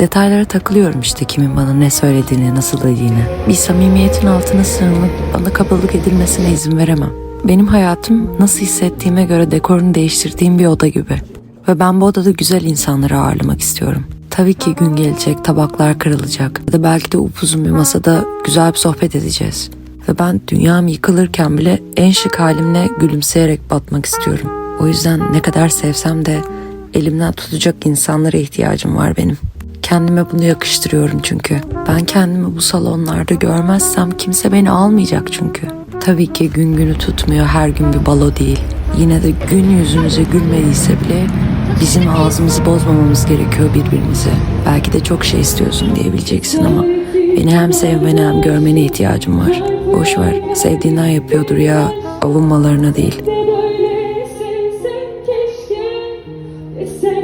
Detaylara takılıyorum işte kimin bana ne söylediğini, nasıl dediğini. Bir samimiyetin altına sığınıp bana kabalık edilmesine izin veremem. Benim hayatım nasıl hissettiğime göre dekorunu değiştirdiğim bir oda gibi. Ve ben bu odada güzel insanları ağırlamak istiyorum. Tabii ki gün gelecek, tabaklar kırılacak. Ya da belki de upuzun bir masada güzel bir sohbet edeceğiz. Ve ben dünyam yıkılırken bile en şık halimle gülümseyerek batmak istiyorum. O yüzden ne kadar sevsem de elimden tutacak insanlara ihtiyacım var benim. Kendime bunu yakıştırıyorum çünkü. Ben kendimi bu salonlarda görmezsem kimse beni almayacak çünkü. Tabii ki gün günü tutmuyor her gün bir balo değil. Yine de gün yüzümüze gülmediyse bile bizim ağzımızı bozmamamız gerekiyor birbirimize. Belki de çok şey istiyorsun diyebileceksin ama beni hem sevmene hem görmene ihtiyacım var. Boş ver, sevdiğinden yapıyordur ya, avunmalarına değil. Keşke,